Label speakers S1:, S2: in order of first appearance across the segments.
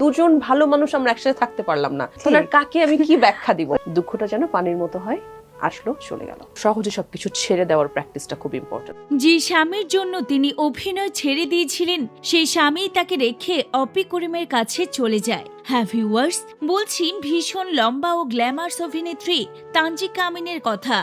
S1: দুজন ভালো মানুষ আমরা একসাথে থাকতে পারলাম না। তাহলে আর কাকে আমি কি ব্যাখ্যা দিব? দুঃখটা যেন পানির মতো হয় আসলো চলে গেল। সহজে সবকিছু ছেড়ে দেওয়ার প্র্যাকটিসটা খুব ইম্পর্টেন্ট
S2: যে স্বামীর জন্য তিনি অভিনয় ছেড়ে দিয়েছিলেন সেই স্বামী তাকে রেখে অপি করিমের কাছে চলে যায়। হ্যাঁ ভিউয়ার্স বলছি ভীষণ লম্বা ও গ্ল্যামার্স অভিনেত্রী তানজিকা আমিনের কথা।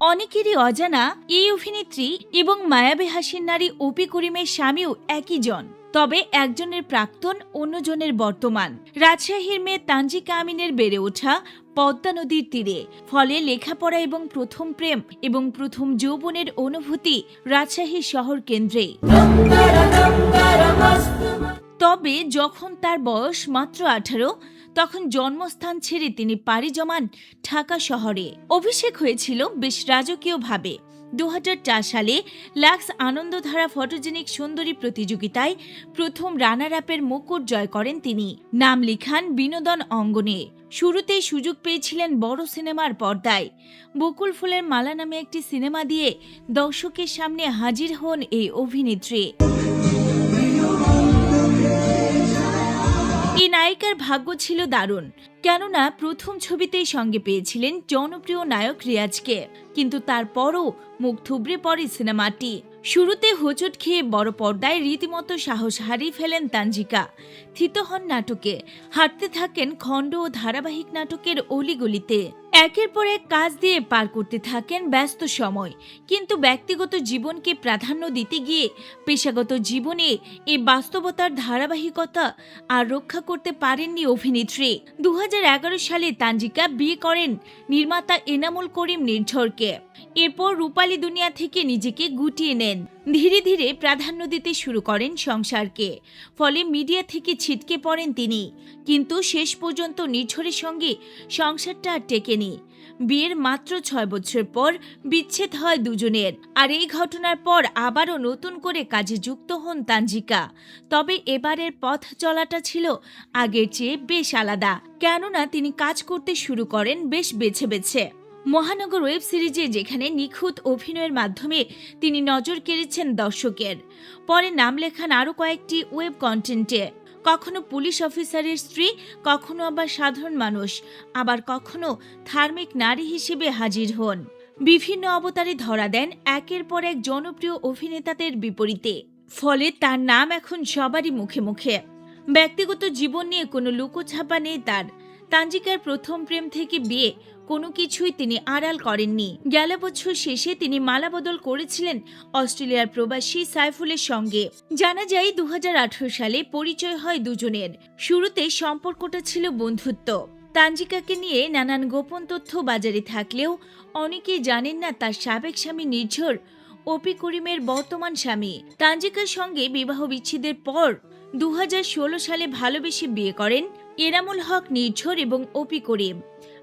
S2: অনেকেরই অজানা এই অভিনেত্রী এবং মায়াবী হাসির নারী ওপি করিমের স্বামীও একই জন। তবে একজনের প্রাক্তন, অন্যজনের বর্তমান। রাজশাহীর মেয়ে তানজিকা আমিনের বেড়ে ওঠা পদ্মা নদীর তীরে। ফলে লেখাপড়া এবং প্রথম প্রেম এবং প্রথম যৌবনের অনুভূতি রাজশাহী শহর কেন্দ্রে তবে যখন তার বয়স মাত্র আঠারো তখন জন্মস্থান ছেড়ে তিনি পাড়ি জমান ঢাকা শহরে। অভিষেক হয়েছিল বেশ রাজকীয়ভাবে। দু হাজার চার সালে লাক্স আনন্দধারা ফটোজেনিক সুন্দরী প্রতিযোগিতায় প্রথম রানার আপের মুকুট জয় করেন তিনি। নাম লিখান বিনোদন অঙ্গনে। শুরুতেই সুযোগ পেয়েছিলেন বড় সিনেমার পর্দায়। বকুল ফুলের মালা নামে একটি সিনেমা দিয়ে দর্শকের সামনে হাজির হন এই অভিনেত্রী। নায়িকার ভাগ্য ছিল দারুণ, কেননা প্রথম ছবিতেই সঙ্গে পেয়েছিলেন জনপ্রিয় নায়ক রিয়াজকে। কিন্তু তারপরও মুখ থুবড়ে পড়ে সিনেমাটি। শুরুতে হোঁচট খেয়ে বড় পর্দায় রীতিমতো সাহস হারিয়ে ফেলেন তানজিকা। থিত হন নাটকে, হাঁটতে থাকেন খণ্ড ও ধারাবাহিক নাটকের অলিগলিতে। একের পর এক কাজ দিয়ে পার করতে থাকেন ব্যস্ত সময়। কিন্তু ব্যক্তিগত জীবনকে প্রাধান্য দিতে গিয়ে পেশাগত জীবনে এই বাস্তবতার ধারাবাহিকতা আর রক্ষা করতে পারেননি অভিনেত্রী। দু হাজার এগারো সালে তানজিকা বিয়ে করেন নির্মাতা এনামুল করিম নির্ঝরকে। এরপর রূপালী দুনিয়া থেকে নিজেকে গুটিয়ে নেন। ধীরে ধীরে প্রাধান্য দিতে শুরু করেন সংসারকে। ফলে মিডিয়া থেকে ছিটকে পড়েন তিনি। কিন্তু শেষ পর্যন্ত নির্ঝরের সঙ্গে সংসারটা আর টেকেনি। বিয়ের মাত্র ছয় বছর পর বিচ্ছেদ হয় দুজনের। আর এই ঘটনার পর আবারও নতুন করে কাজে যুক্ত হন তানজিকা। তবে এবারের পথ চলাটা ছিল আগের চেয়ে বেশ আলাদা। কেননা তিনি কাজ করতে শুরু করেন বেশ বেছে বেছে। মহানগর ওয়েব সিরিজে যেখানে নিখুঁত অভিনয়ের মাধ্যমে তিনি নজর কেড়েছেন দর্শকের। পরে নাম লেখান আরও কয়েকটি ওয়েব কন্টেন্টে। কখনো পুলিশ অফিসারের স্ত্রী, কখনো আবার সাধারণ মানুষ, আবার কখনো ধার্মিক নারী হিসেবে হাজির হন। বিভিন্ন অবতারে ধরা দেন একের পর এক জনপ্রিয় অভিনেতাদের বিপরীতে, ফলে তার নাম এখন সবারই মুখে মুখে। ব্যক্তিগত জীবন নিয়ে কোনো লুকোছাপা নেই তার। তানজিকার প্রথম প্রেম থেকে বিয়ে কোনো কিছুই তিনি আড়াল করেননি। গেল বছর শেষে তিনি মালাবদল করেছিলেন অস্ট্রেলিয়ার প্রবাসী সাইফুলের সঙ্গে। জানা যায়, দুহাজার আঠারো সালে পরিচয় হয় দুজনের। শুরুতে সম্পর্কটা ছিল বন্ধুত্ব। তানজিকাকে নিয়ে নানান গোপন তথ্য বাজারে থাকলেও অনেকেই জানেন না তার সাবেক স্বামী নির্ঝর, অপি করিমের বর্তমান স্বামী। তানজিকার সঙ্গে বিবাহ বিচ্ছেদের পর দু হাজার ষোলো সালে ভালোবেসে বিয়ে করেন এনামুল হক, নির্ঝর এবং অপি করিম।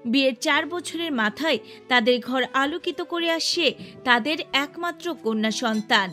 S2: বিয়ের চার বছরের মাথায় তাদের ঘর আলোকিত করে আসছে তাদের একমাত্র কন্যা সন্তান।